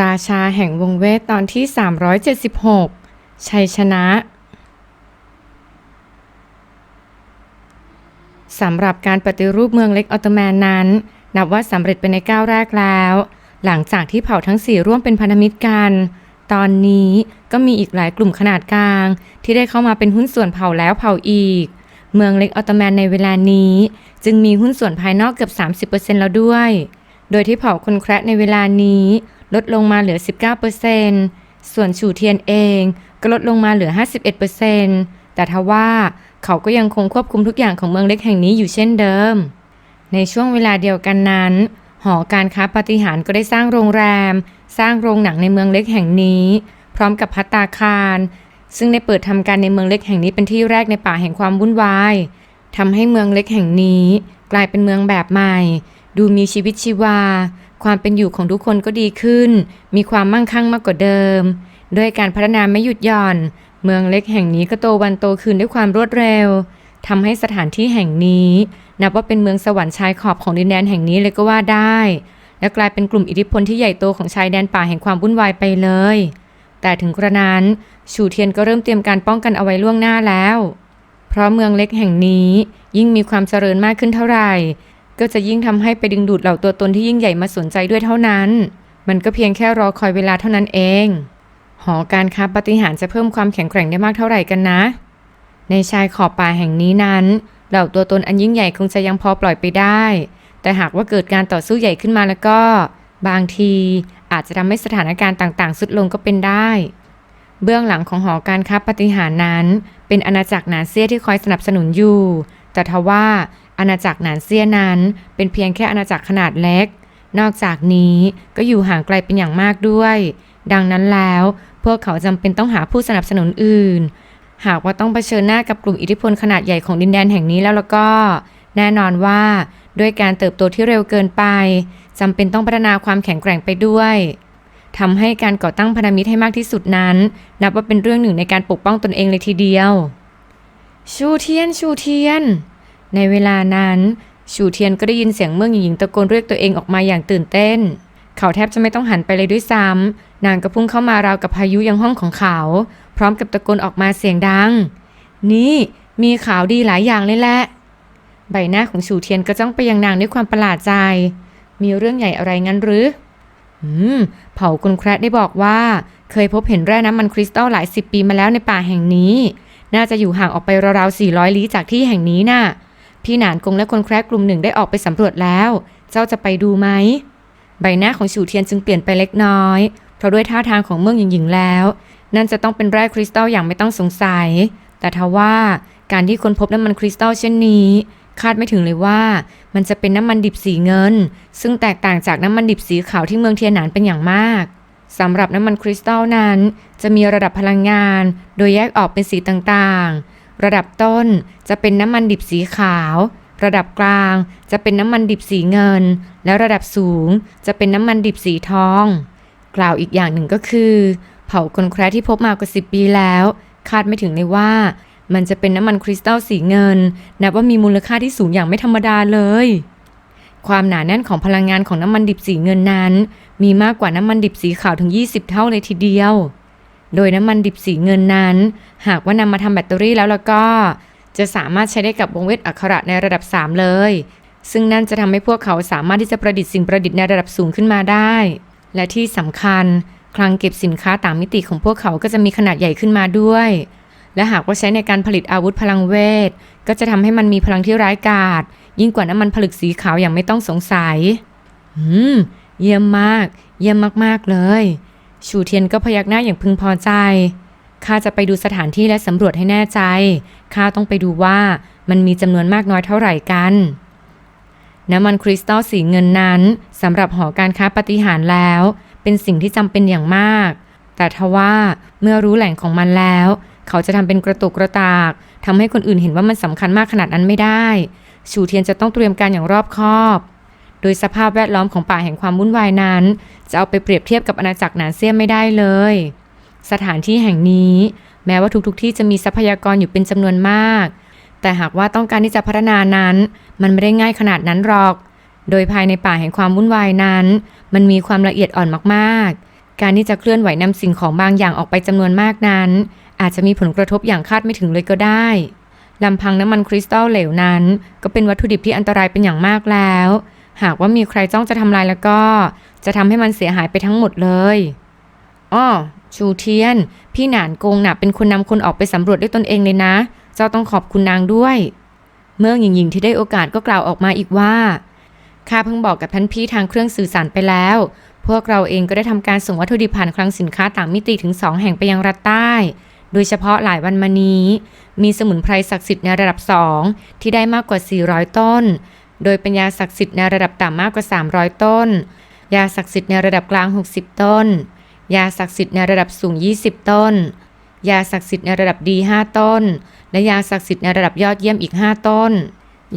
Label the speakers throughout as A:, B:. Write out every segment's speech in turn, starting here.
A: ราชาแห่งวงเวทตอนที่ 376 ชัยชนะ สำหรับการปฏิรูปเมืองเล็กออตโตแมนนั้น นับว่าสำเร็จไปในก้าวแรกแล้ว หลังจากที่เผ่าทั้งสี่ร่วมเป็นพันธมิตรกัน ตอนนี้ก็มีอีกหลายกลุ่มขนาดกลาง ที่ได้เข้ามาเป็นหุ้นส่วนเผ่าแล้วเผ่าอีก เมืองเล็กออตโตแมนในเวลานี้ จึงมีหุ้นส่วนภายนอกเกือบ 30%แล้วด้วย โดยที่เผ่าคนแคระในเวลานี้ลดลงมาเหลือ 19%ส่วนฉูเทียนเองก็ลดลงมาเหลือ 51%แต่ทว่าเขาก็ยังคงควบคุมทุกอย่างของเมืองเล็กแห่งนี้อยู่เช่นเดิม ในช่วงเวลาเดียวกันนั้น หอการค้าปฏิหารก็ได้สร้างโรงแรม สร้างโรงหนังในเมืองเล็กแห่งนี้ พร้อมกับพัตตาคาร ซึ่งได้เปิดทำการในเมืองเล็กแห่งนี้เป็นที่แรกในป่าแห่งความวุ่นวายทำให้เมืองเล็กแห่งนี้ กลายเป็นเมืองแบบใหม่ ดูมีชีวิตชีวา ความเป็นอยู่ของทุกคนก็ดีขึ้น มีความมั่งคั่งมากกว่าเดิม ด้วยการพัฒนาไม่หยุดหย่อน เมืองเล็กแห่งนี้ก็โตวันโตคืนด้วยความรวดเร็วทำให้สถานที่แห่งนี้ นับว่าเป็นเมืองสวรรค์ชายขอบของดินแดนแห่งนี้เลยก็ว่าได้ และกลายเป็นกลุ่มอิทธิพลที่ใหญ่โตของชายแดนป่าแห่งความวุ่นวายไปเลย แต่ถึงกระนั้นชูเทียนก็เริ่มเตรียมการป้องกันเอาไว้ล่วงหน้าแล้ว เพราะเมืองเล็กแห่งนี้ยิ่งมีความเจริญมากขึ้นเท่าไหร่ ก็จะยิ่งทำให้ไปดึงดูดเหล่าตัวตนที่ยิ่งใหญ่มาสนใจด้วยเท่านั้น มันก็เพียงแค่รอคอยเวลาเท่านั้นเอง หอการค้าปฏิหารจะเพิ่มความแข็งแกร่งได้มากเท่าไหร่กันนะ ในชายขอบป่าแห่งนี้นั้น เหล่าตัวตนอันยิ่งใหญ่คงจะยังพอปล่อยไปได้ แต่หากว่าเกิดการต่อสู้ใหญ่ขึ้นมาแล้วก็ บางทีอาจจะทำให้สถานการณ์ต่างๆสุดลงก็เป็นได้ เบื้องหลังของหอการค้าปฏิหารนั้น เป็นอาณาจักรหนาเซียที่คอยสนับสนุนอยู่ แต่ทว่า อาณาจักรหนานเซียนั้น เป็นเพียงแค่อาณาจักรขนาดเล็ก นอกจากนี้ก็อยู่ห่างไกลเป็นอย่างมากด้วย ดังนั้นแล้ว พวกเขาจำเป็นต้องหาผู้สนับสนุนอื่น หากว่าต้องเผชิญหน้ากับกลุ่มอิทธิพลขนาดใหญ่ของดินแดนแห่งนี้แล้วแล้วก็ แน่นอนว่าด้วยการเติบโตที่เร็วเกินไปจำเป็นต้องพัฒนาความแข็งแกร่งไปด้วยทำให้การก่อตั้งพันธมิตรให้มากที่สุดนั้น นับว่าเป็นเรื่องหนึ่งในการปกป้องตนเองเลยทีเดียว ชูเทียน ชูเทียน ในเวลานั้นชูเทียนก็ได้ยินเสียงเมืองหญิงตะโกนเรียกตัวเองออกมาอย่างตื่นเต้น เขาแทบจะไม่ต้องหันไปเลยด้วยซ้ำนางก็พุ่งเข้ามาราวกับพายุยังห้องของเขา พร้อมกับตะโกนออกมาเสียงดัง นี่มีข่าวดีหลายอย่างเลยแหละ ใบหน้าของชูเทียนก็จ้องไปยังนางด้วยความประหลาดใจ มีเรื่องใหญ่อะไรงั้นหรืออืมเผ่าคนแคระได้บอกว่า เคยพบเห็นแร่น้ำมันคริสตัลหลายสิบปีมาแล้วในป่าแห่งนี้ น่าจะอยู่ห่างออกไปราวๆ400ลี้จากที่แห่งนี้น่ะ พี่หนานกงและคนแคระกลุ่มหนึ่งได้ออกไปสำรวจแล้ว เจ้าจะไปดูไหม ใบหน้าของฉูเทียนจึงเปลี่ยนไปเล็กน้อย เพราะด้วยท่าทางของเมืองหญิงๆแล้ว นั่นจะต้องเป็นแร่คริสตัลอย่างไม่ต้องสงสัย แต่ทว่าการที่คนพบน้ำมันคริสตัลเช่นนี้ คาดไม่ถึงเลยว่า มันจะเป็นน้ำมันดิบสีเงิน ซึ่งแตกต่างจากน้ำมันดิบสีขาวที่เมืองเทียนหนานเป็นอย่างมากสำหรับน้ำมันคริสตัลนั้น จะมีระดับพลังงาน โดยแยกออกเป็นสีต่างๆ ระดับต้นจะเป็นน้ำมันดิบสีขาว ระดับกลางจะเป็นน้ำมันดิบสีเงิน แล้วระดับสูงจะเป็นน้ำมันดิบสีทอง กล่าวอีกอย่างหนึ่งก็คือ เผ่าคนแคระที่พบมากว่าสิปีแล้ว คาดไม่ถึงเลยว่า มันจะเป็นน้ำมันคริสตัลสีเงิน นับว่ามีมูลค่าที่สูงอย่างไม่ธรรมดาเลยความหนาแน่นของพลังงานของน้ำมันดิบสีเงินนั้น มีมากกว่าน้ำมันดิบสีขาวถึง 20 เท่าเลยทีเดียว โดยน้ำมันดิบสีเงินนั้น หากว่านำมาทำแบตเตอรี่แล้วแล้วก็ จะสามารถใช้ได้กับวงเวทอักขระในระดับ 3 เลย ซึ่งนั่นจะทำให้พวกเขาสามารถที่จะประดิษฐ์สิ่งประดิษฐ์ในระดับสูงขึ้นมาได้ และที่สำคัญ คลังเก็บสินค้าตางมิติของพวกเขาก็จะมีขนาดใหญ่ขึ้นมาด้วย และหากว่าใช้ในการผลิตอาวุธพลังเวท ก็จะทำให้มันมีพลังที่ร้ายกาจยิ่งกว่าน้ำมันผลึกสีขาวอย่างไม่ต้องสงสัย อืม เยี่ยมมาก เยี่ยมมากๆเลย ชูเทียนก็พยักหน้าอย่างพึงพอใจ ข้าจะไปดูสถานที่และสำรวจให้แน่ใจ ข้าต้องไปดูว่ามันมีจำนวนมากน้อยเท่าไหร่กัน น้ำมันคริสตัลสีเงินนั้นสำหรับหอการค้าปฏิหารแล้ว เป็นสิ่งที่จำเป็นอย่างมาก แต่ทว่าเมื่อรู้แหล่งของมันแล้ว เขาจะทำเป็นกระตุกกระตากทำให้คนอื่นเห็นว่ามันสำคัญมากขนาดนั้นไม่ได้ ชูเทียนจะต้องเตรียมการอย่างรอบคอบ โดยสภาพแวดล้อมของป่าแห่งความวุ่นวายนั้น จะเอาไปเปรียบเทียบกับอาณาจักรหนานเซียไม่ได้เลย สถานที่แห่งนี้ แม้ว่าทุกๆทที่จะมีทรัพยากรอยู่เป็นจำนวนมาก แต่หากว่าต้องการที่จะพัฒนานั้น มันไม่ได้ง่ายขนาดนั้นหรอก โดยภายในป่าแห่งความวุ่นวายนั้น มันมีความละเอียดอ่อนมากๆ การที่จะเคลื่อนไหวนำสิ่งของบางอย่างออกไปจำนวนมากนั้น อาจจะมีผลกระทบอย่างคาดไม่ถึงเลยก็ได้ลำพังน้ำมันคริสตัลเหลวนั้น ก็เป็นวัตถุดิบที่อันตรายเป็นอย่างมากแล้ว หากว่ามีใครจ้องจะทำลายแล้วก็ จะทำให้มันเสียหายไปทั้งหมดเลยอ้อชูเทียน พี่หนานโกงน่ะเป็นคนนำคนออกไปสำรวจด้วยตนเองเลยนะ เจ้าต้องขอบคุณนางด้วย เมื่อหญิงหญิงที่ได้โอกาสก็กล่าวออกมาอีกว่าข้าเพิ่งบอกกับท่านพี่ทางเครื่องสื่อสารไปแล้ว พวกเราเองก็ได้ทำการส่งวัตถุดิบผ่านคลังสินค้าต่างมิติถึง2แห่งไปยังรัฐใต้ โดยเฉพาะหลายวันมานี้ มีสมุนไพรศักดิ์สิทธิ์ในระดับ2ที่ได้มากกว่า 400 ต้น โดยเป็นยาศักดิ์สิทธิ์ในระดับต่ำมากกว่า 300 ต้น ยาศักดิ์สิทธิ์ในระดับกลาง 60 ต้น ยาศักดิ์สิทธิ์ในระดับสูง 20 ต้น ยาศักดิ์สิทธิ์ในระดับดี 5 ต้น และยาศักดิ์สิทธิ์ในระดับยอดเยี่ยมอีก 5 ต้น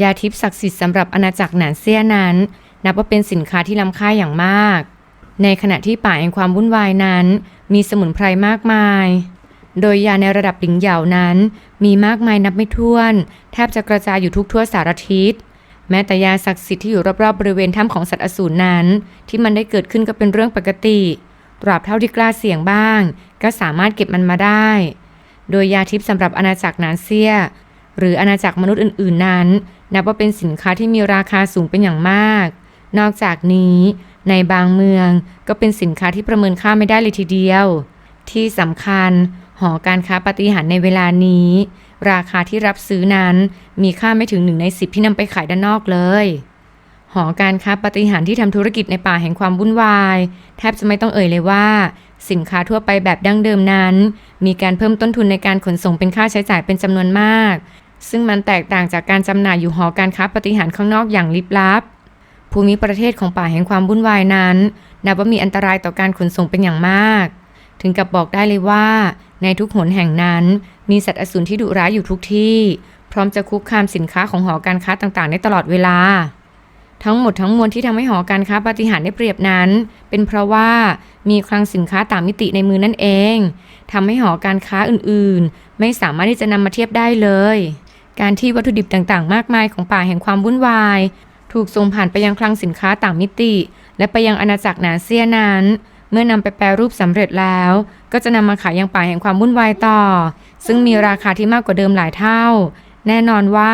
A: ยาทิพย์ศักดิ์สิทธิ์สำหรับอาณาจักรหนานเซียนั้น นับว่าเป็นสินค้าที่ล้ำค่าอย่างมาก ในขณะที่ป่าแห่งความวุ่นวายนั้น มีสมุนไพรมากมาย โดยยาในระดับหลิงเหยานั้น มีมากมายนับไม่ถ้วน แทบจะกระจายอยู่ทุกทั่วสารทิศ แม้แต่ยาศักดิ์สิทธิ์ที่อยู่รอบๆบริเวณถ้ำของสัตว์อสูรนั้น ที่มันได้เกิดขึ้นก็เป็นเรื่องปกติ ตราบเท่าที่กล้าเสี่ยงบ้าง ก็สามารถเก็บมันมาได้ โดยยาทิพย์สำหรับอาณาจักรนานเซีย หรืออาณาจักรมนุษย์อื่น ๆ นั้น นับว่าเป็นสินค้าที่มีราคาสูงเป็นอย่างมาก นอกจากนี้ ในบางเมืองก็เป็นสินค้าที่ประเมินค่าไม่ได้เลยทีเดียว ที่สำคัญหอการค้าปฏิหารในเวลานี้ ราคาที่รับซื้อนั้นมีค่าไม่ถึงหนึ่งในสิบที่นำไปขายด้านนอกเลย หอการค้าปฏิหารที่ทำธุรกิจในป่าแห่งความวุ่นวาย แทบจะไม่ต้องเอ่ยเลยว่า สินค้าทั่วไปแบบดั้งเดิมนั้น มีการเพิ่มต้นทุนในการขนส่งเป็นค่าใช้จ่ายเป็นจำนวนมาก ซึ่งมันแตกต่างจากการจำหน่ายอยู่หอการค้าปฏิหารข้างนอกอย่างลิบลับภูมิประเทศของป่าแห่งความวุ่นวายนั้น นับว่ามีอันตรายต่อการขนส่งเป็นอย่างมาก ถึงกับบอกได้เลยว่า ในทุกหนแห่งนั้น มีสัตว์อสูรที่ดุร้ายอยู่ทุกที่ พร้อมจะคุกคามสินค้าของหอการค้าต่างๆ ได้ตลอดเวลา ทั้งหมดทั้งมวลที่ทำให้หอการค้าปาฏิหารย์ได้เปรียบนั้น เป็นเพราะว่ามีคลังสินค้าต่างมิติในมือนั่นเองทำให้หอการค้าอื่นๆ ไม่สามารถที่จะนำมาเทียบได้เลย การที่วัตถุดิบต่างๆ มากมายของป่าแห่งความวุ่นวาย ถูกส่งผ่านไปยังคลังสินค้าต่างมิติ และไปยังอาณาจักรหนาเซียนั้นเมื่อนำไปแปรรูปสำเร็จแล้ว ก็จะนำมาขายยังป่าแห่งความวุ่นวายต่อซึ่งมีราคาที่มากกว่าเดิมหลายเท่า แน่นอนว่า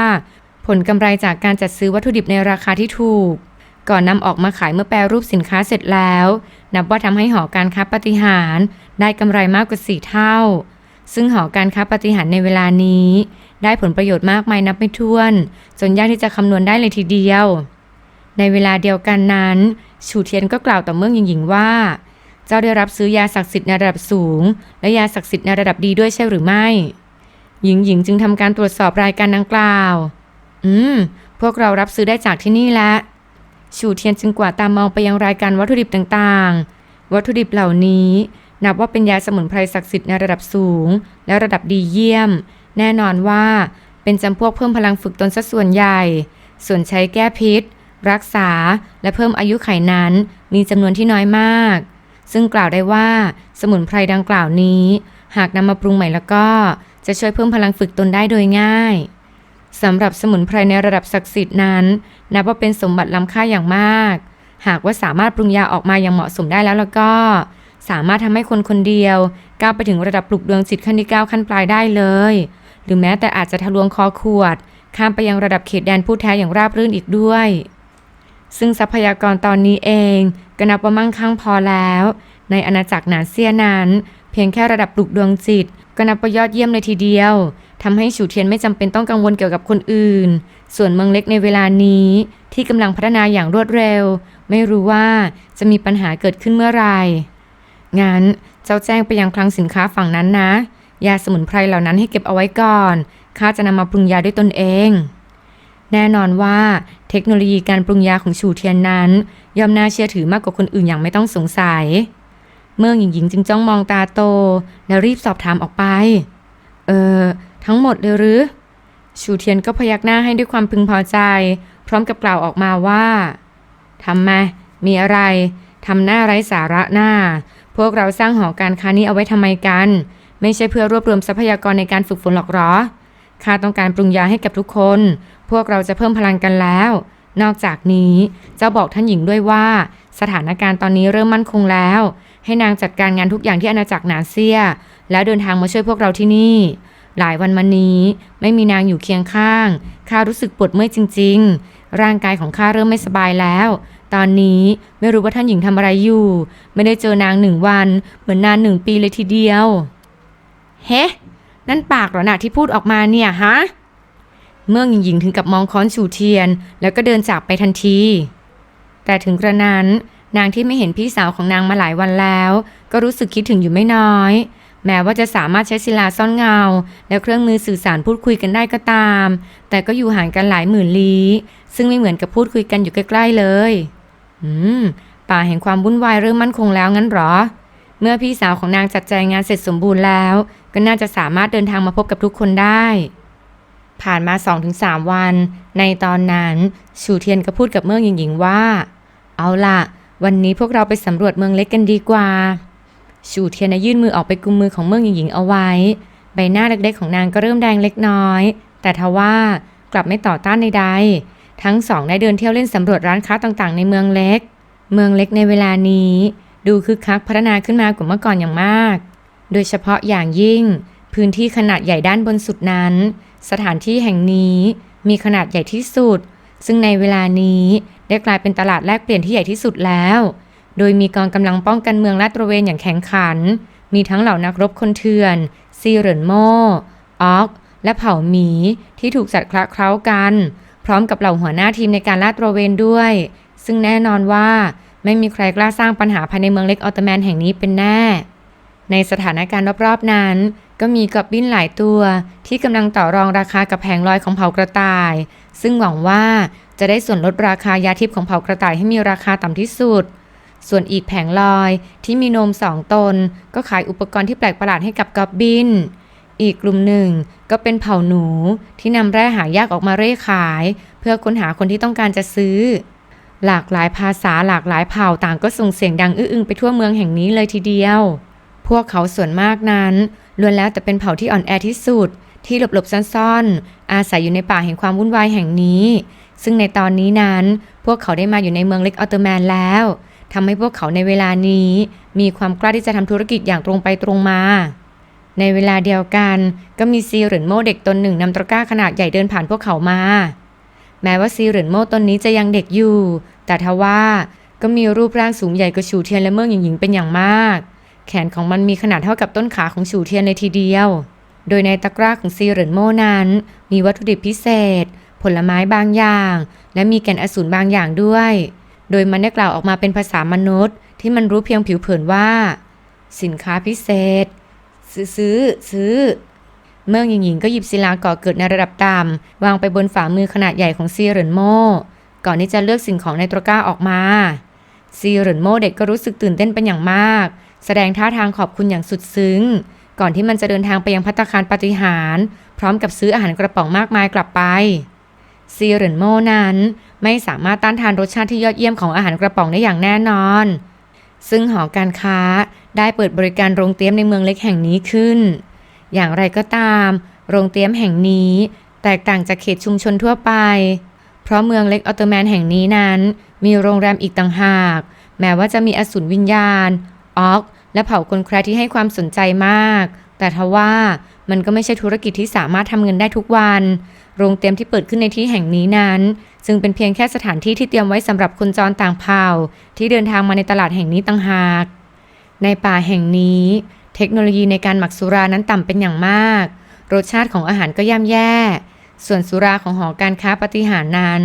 A: ผลกำไรจากการจัดซื้อวัตถุดิบในราคาที่ถูก ก่อนนำออกมาขายเมื่อแปรรูปสินค้าเสร็จแล้ว นับว่าทำให้หอการค้าปฏิหารได้กำไรมากกว่าสี่เท่า ซึ่งหอการค้าปฏิหารในเวลานี้ ได้ผลประโยชน์มากมายนับไม่ถ้วน จนยากที่จะคำนวณได้เลยทีเดียว ในเวลาเดียวกันนั้น ชูเทียนก็กล่าวต่อเมืองหญิงหญิงว่า จ้าได้รับซื้อยาศักดิ์สิทธิ์ในระดับสูง และยาศักดิ์สิทธิ์ในระดับดีด้วยใช่หรือไม่ หญิงหญิงจึงทำการตรวจสอบรายการดังกล่าว อืม พวกเรารับซื้อได้จากที่นี่แหละชูเทียนจึงกวาดตามองไปยังรายการวัตถุดิบต่างๆ วัตถุดิบเหล่านี้ นับว่าเป็นยาสมุนไพรศักดิ์สิทธิ์ในระดับสูง และระดับดีเยี่ยม แน่นอนว่าเป็นจำพวกเพิ่มพลังฝึกตนซะส่วนใหญ่ ส่วนใช้แก้พิษ รักษา และเพิ่มอายุไขนั้น มีจำนวนที่น้อยมาก ซึ่งกล่าวได้ว่าสมุนไพรดังกล่าวนี้ หากนำมาปรุงใหม่แล้วก็จะช่วยเพิ่มพลังฝึกตนได้โดยง่ายสำหรับสมุนไพรในระดับศักดิ์สิทธิ์นั้น นับว่าเป็นสมบัติล้ำค่าอย่างมาก หากว่าสามารถปรุงยาออกมาอย่างเหมาะสมได้แล้วแล้วก็ สามารถทำให้คนคนเดียวก้าวไปถึงระดับปลุกดวงจิตขั้นที่เก้าขั้นปลายได้เลย หรือแม้แต่อาจจะทะลวงคอขวด ข้ามไปยังระดับเขตแดนผู้แท้อย่างราบรื่นอีกด้วย ซึ่งทรัพยากรตอนนี้เอง ก็นับว่ามั่งคั่งพอแล้ว ในอาณาจักรหนานเซียนั้น เพียงแค่ระดับปลุกดวงจิต ก็นับว่ายอดเยี่ยมเลยทีเดียวทำให้ฉูเทียนไม่จำเป็นต้องกังวลเกี่ยวกับคนอื่น ส่วนเมืองเล็กในเวลานี้ที่กำลังพัฒนาอย่างรวดเร็ว ไม่รู้ว่าจะมีปัญหาเกิดขึ้นเมื่อไหร่งั้นเจ้าแจ้งไปยังคลังสินค้าฝั่งนั้นนะ ยาสมุนไพรเหล่านั้นให้เก็บเอาไว้ก่อนข้าจะนำมาปรุงยาด้วยตนเอง แน่นอนว่าเทคโนโลยีการปรุงยาของฉูเทียนนั้น ย่อมน่าเชื่อถือมากกว่าคนอื่นอย่างไม่ต้องสงสัย เมื่อหญิงหญิงจึงจ้องมองตาโต แล้วรีบสอบถามออกไป เออทั้งหมดเลยหรือชูเทียนก็พยักหน้าให้ด้วยความพึงพอใจ พร้อมกับกล่าวออกมาว่าทำไมมีอะไรทำหน้าไร้สาระหน้า พวกเราสร้างหอการค้านี้เอาไว้ทำไมกัน ไม่ใช่เพื่อรวบรวมทรัพยากรในการฝึกฝนหรอกหรอ ข้าต้องการปรุงยาให้กับทุกคน พวกเราจะเพิ่มพลังกันแล้ว นอกจากนี้เจ้าบอกท่านหญิงด้วยว่า สถานการณ์ตอนนี้เริ่มมั่นคงแล้ว ให้นางจัดการงานทุกอย่างที่อาณาจักรหนาเซีย แล้วเดินทางมาช่วยพวกเราที่นี่ หลายวันมานี้ไม่มีนางอยู่เคียงข้างข้ารู้สึกปวดเมื่อยจริง ๆ ร่างกายของข้าเริ่มไม่สบายแล้ว ตอนนี้ไม่รู้ว่าท่านหญิงทำอะไรอยู่ ไม่ได้เจอนางหนึ่งวัน เหมือนนานหนึ่งปีเลยทีเดียว เฮ้ นั่นปากเหรอนะที่พูดออกมาเนี่ยฮะ เมื่อหญิงหญิงถึงกับมองค้อนชูเทียน แล้วก็เดินจากไปทันที แต่ถึงกระนั้น นางที่ไม่เห็นพี่สาวของนางมาหลายวันแล้ว ก็รู้สึกคิดถึงอยู่ไม่น้อย แม้ว่าจะสามารถใช้ศิลาซ่อนเงา และเครื่องมือสื่อสารพูดคุยกันได้ก็ตาม แต่ก็อยู่ห่างกันหลายหมื่นลี้ซึ่งไม่เหมือนกับพูดคุยกันอยู่ใกล้ๆเลย อืม ป่าแห่งความวุ่นวายเริ่มมั่นคงแล้วงั้นหรอ เมื่อพี่สาวของนางจัดแจงงานเสร็จสมบูรณ์แล้ว ก็น่าจะสามารถเดินทางมาพบกับทุกคนได้ ผ่านมา 2-3 วัน ในตอนนั้นชูเทียนก็พูดกับเมืองหญิงหญิงว่า เอาล่ะ วันนี้พวกเราไปสำรวจเมืองเล็กกันดีกว่าชูเทียนยื่นมือออกไปกุมมือของเมืองหญิงหญิงเอาไว้ ใบหน้าเล็กๆของนางก็เริ่มแดงเล็กน้อย แต่ทว่ากลับไม่ต่อต้านใดๆทั้งสองได้เดินเที่ยวเล่นสำรวจร้านค้าต่างๆ ในเมืองเล็ก เมืองเล็กในเวลานี้ ดูคึกคักพัฒนาขึ้นมากว่าเมื่อก่อนอย่างมาก โดยเฉพาะอย่างยิ่ง พื้นที่ขนาดใหญ่ด้านบนสุดนั้น สถานที่แห่งนี้มีขนาดใหญ่ที่สุด ซึ่งในเวลานี้ได้กลายเป็นตลาดแลกเปลี่ยนที่ใหญ่ที่สุดแล้ว โดยมีกองกำลังป้องกันเมืองลาดตระเวนอย่างแข็งขัน มีทั้งเหล่านักรบคนเถื่อน ซีเหรินโม่ออก และเผ่าหมีที่ถูกจัดคละเคล้ากัน พร้อมกับเหล่าหัวหน้าทีมในการลาดตระเวนด้วย ซึ่งแน่นอนว่าไม่มีใครกล้าสร้างปัญหาภายในเมืองเล็กออตโตแมนแห่งนี้เป็นแน่ ในสถานการณ์รอบๆนั้น ก็มีกอบบินหลายตัวที่กำลังต่อรองราคากับแผงลอยของเผ่ากระต่าย ซึ่งหวังว่าจะได้ส่วนลดราคายาทิพย์ของเผ่ากระต่ายให้มีราคาต่ำที่สุด ส่วนอีกแผงลอยที่มีนมสองตน ก็ขายอุปกรณ์ที่แปลกประหลาดให้กับกอบบิน อีกกลุ่มหนึ่งก็เป็นเผ่าหนูที่นำแร่หายากออกมาเร่ขาย เพื่อค้นหาคนที่ต้องการจะซื้อ หลากหลายภาษาหลากหลายเผ่าต่างก็ส่งเสียงดังอื้ออึงไปทั่วเมืองแห่งนี้เลยทีเดียว วกเขาส่วนมากนั้นล้วนแล้วแต่เป็นเผ่าที่อ่อนแอที่สุด ที่หลบๆซ่อนๆ อาศัยอยู่ในป่าแห่งความวุ่นวายแห่งนี้ ซึ่งในตอนนี้นั้นพวกเขาได้มาอยู่ในเมืองเล็กออตโตแมนแล้วทำให้พวกเขาในเวลานี้ มีความกล้าที่จะทำธุรกิจอย่างตรงไปตรงมา ในเวลาเดียวกันก็มีซีหรินโมเด็กตนหนึ่งนำตะกร้าขนาดใหญ่เดินผ่านพวกเขามา แม้ว่าซีหรินโมตนนี้จะยังเด็กอยู่ แต่ทว่าก็มีรูปร่างสูงใหญ่กว่าฉูเทียนและเมืองหญิงๆเป็นอย่างมาก แขนของมันมีขนาดเท่ากับต้นขาของฉูเทียนเลยทีเดียว โดยในตะกร้าของซีเหรินโมนั้น มีวัตถุดิบพิเศษ ผลไม้บางอย่าง และมีแก่นอสูรบางอย่างด้วย โดยมันได้กล่าวออกมาเป็นภาษามนุษย์ ที่มันรู้เพียงผิวเผินว่า สินค้าพิเศษ ซื้อซื้อซื้อเมืองหญิงหญิงก็หยิบศิลาก่อเกิดในระดับต่ำวางไปบนฝ่ามือขนาดใหญ่ของซีเหรินโมก่อนที่จะเลือกสิ่งของในตะกร้าออกมา ซีเหรินโมเด็กก็รู้สึกตื่นเต้นเป็นอย่างมาก แสดงท่าทางขอบคุณอย่างสุดซึ้ง ก่อนที่มันจะเดินทางไปยังพัตตาคารปฏิหาร พร้อมกับซื้ออาหารกระป๋องมากมายกลับไป ซีเรนโมนั้นไม่สามารถต้านทานรสชาติที่ยอดเยี่ยมของอาหารกระป๋องได้อย่างแน่นอน ซึ่งหอการค้าได้เปิดบริการโรงเตรียมในเมืองเล็กแห่งนี้ขึ้น อย่างไรก็ตาม โรงเตรียมแห่งนี้แตกต่างจากเขตชุมชนทั่วไป เพราะเมืองเล็กออตโตแมนแห่งนี้นั้น มีโรงแรมอีกต่างหาก แม้ว่าจะมีอสูรวิญญาณ ออก และเผ่าคนแคร์ที่ให้ความสนใจมาก แต่ทว่ามันก็ไม่ใช่ธุรกิจที่สามารถทำเงินได้ทุกวัน โรงเตรียมที่เปิดขึ้นในที่แห่งนี้นั้น ซึ่งเป็นเพียงแค่สถานที่ที่เตรียมไว้สำหรับคนจรต่างเผ่า ที่เดินทางมาในตลาดแห่งนี้ต่างหาก ในป่าแห่งนี้ เทคโนโลยีในการหมักสุรานั้นต่ำเป็นอย่างมาก รสชาติของอาหารก็ย่ำแย่ ส่วนสุราของหอการค้าปฏิหารนั้น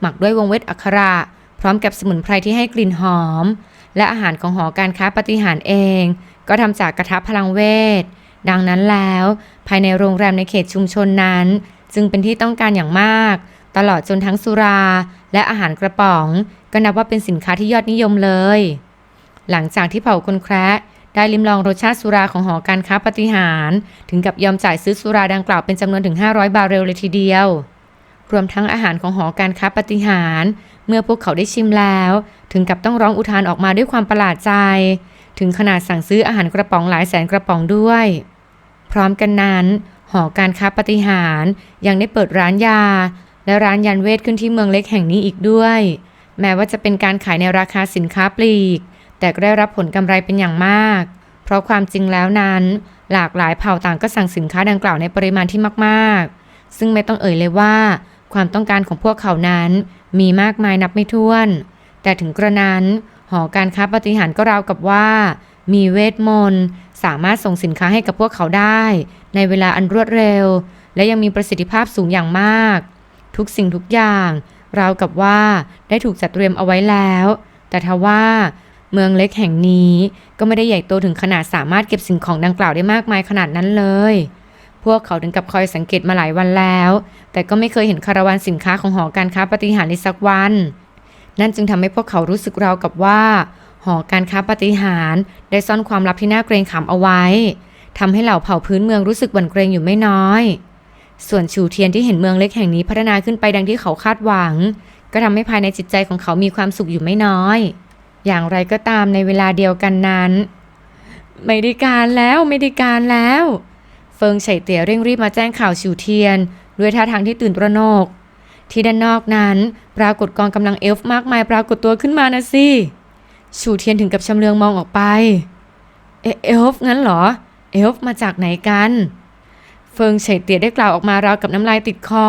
A: หมักด้วยวงเวทอักขระ พร้อมกับสมุนไพรที่ให้กลิ่นหอม และอาหารของหอการค้าปฏิหารเอง ก็ทำจากกระทะพลังเวท ดังนั้นแล้ว ภายในโรงแรมในเขตชุมชนนั้น จึงเป็นที่ต้องการอย่างมาก ตลอดจนทั้งสุรา และอาหารกระป๋อง ก็นับว่าเป็นสินค้าที่ยอดนิยมเลย หลังจากที่เผ่าคนแคระได้ลิ้มลองรสชาติสุราของหอการค้าปฏิหาร ถึงกับยอมจ่ายซื้อสุราดังกล่าวเป็นจำนวนถึง 500 บาเรลเลยทีเดียว รวมทั้งอาหารของหอการค้าปฏิหาร เมื่อพวกเขาได้ชิมแล้ว ถึงกับต้องร้องอุทานออกมาด้วยความประหลาดใจ ถึงขนาดสั่งซื้ออาหารกระป๋องหลายแสนกระป๋องด้วย พร้อมกันนั้น หอการค้าปฏิหารย์ยังได้เปิดร้านยา และร้านยันเวทขึ้นที่เมืองเล็กแห่งนี้อีกด้วย แม้ว่าจะเป็นการขายในราคาสินค้าปลีก แต่ก็ได้รับผลกำไรเป็นอย่างมาก เพราะความจริงแล้วนั้น หลากหลายเผ่าต่างก็สั่งสินค้าดังกล่าวในปริมาณที่มากๆ ซึ่งไม่ต้องเอ่ยเลยว่า ความต้องการของพวกเขานั้นมีมากมายนับไม่ถ้วน แต่ถึงกระนั้น หอการค้าปฏิหารก็ราวกับว่า มีเวทมนต์สามารถส่งสินค้าให้กับพวกเขาได้ ในเวลาอันรวดเร็ว และยังมีประสิทธิภาพสูงอย่างมาก ทุกสิ่งทุกอย่างราวกับว่าได้ถูกจัดเตรียมเอาไว้แล้ว แต่ทว่าเมืองเล็กแห่งนี้ก็ไม่ได้ใหญ่โตถึงขนาดสามารถเก็บสิ่งของดังกล่าวได้มากมายขนาดนั้นเลย พวกเขาถึงกับคอยสังเกตมาหลายวันแล้ว แต่ก็ไม่เคยเห็นคาราวานสินค้าของหอการค้าปฏิหารในสักวัน นั่นจึงทำให้พวกเขารู้สึกราวกับว่า หอการค้าปฏิหารได้ซ่อนความลับที่น่าเกรงขามเอาไว้ทำให้เหล่าเผ่าพื้นเมืองรู้สึกหวั่นเกรงอยู่ไม่น้อย ส่วนชูเทียนที่เห็นเมืองเล็กแห่งนี้พัฒนาขึ้นไปดังที่เขาคาดหวัง ก็ทำให้ภายในจิตใจของเขามีความสุขอยู่ไม่น้อย อย่างไรก็ตามในเวลาเดียวกันนั้น ไม่ได้การแล้วไม่ได้การแล้ว เฟิงไฉเตี๋ยเร่งรีบมาแจ้งข่าวชิวเทียน ด้วยท่าทางที่ตื่นตระหนก ที่ด้านนอกนั้น ปรากฏกองกำลังเอลฟ์มากมายปรากฏตัวขึ้นมานะสิชูเทียนถึงกับชำเลืองมองออกไป เอเอลฟ์งั้นเหรอ เอลฟ์มาจากไหนกัน เฟิงไฉยเตียได้กล่าวออกมาราวกับน้ำลายติดคอ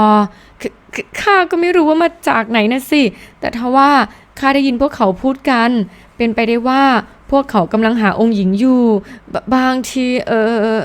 A: ข้าก็ไม่รู้ว่ามาจากไหนนะสิ แต่ทว่าข้าได้ยินพวกเขาพูดกัน เป็นไปได้ว่าพวกเขากำลังหาองค์หญิงอยู่บบางทีเออ